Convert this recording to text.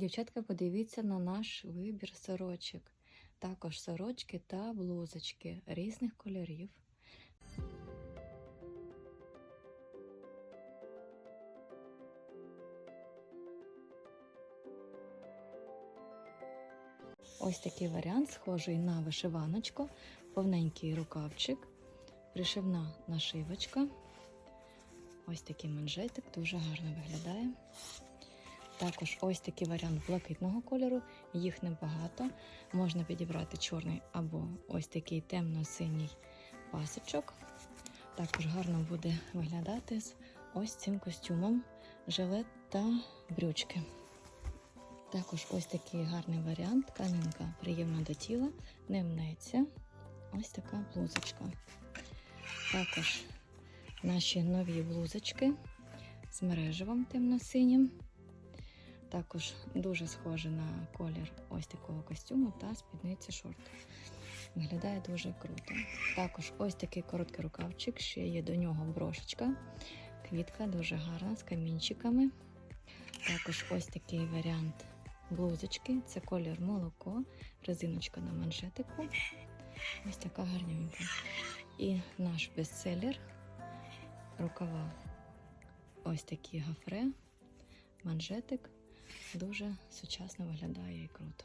Дівчатка, подивіться на наш вибір сорочок. Також сорочки та блузочки різних кольорів. Ось такий варіант, схожий на вишиваночку, повненький рукавчик, пришивна нашивочка. Ось такий манжетик, дуже гарно виглядає. Також ось такий варіант блакитного кольору, їх небагато. Можна підібрати чорний або ось такий темно-синій пасочок. Також гарно буде виглядати з ось цим костюмом, жилет та брючки. Також ось такий гарний варіант. Тканинка приємна до тіла, не мнеться. Ось така блузочка. Також наші нові блузочки з мережевим темно-синім. Також дуже схоже на колір ось такого костюму та спідниці шорти. Виглядає дуже круто. Також ось такий короткий рукавчик, ще є до нього брошечка. Квітка дуже гарна з камінчиками. Також ось такий варіант блузочки. Це колір молоко, резиночка на манжетику. Ось така гарненька. І наш бестселер рукава. Ось такі гафре, манжетик. Дуже сучасно виглядає і круто.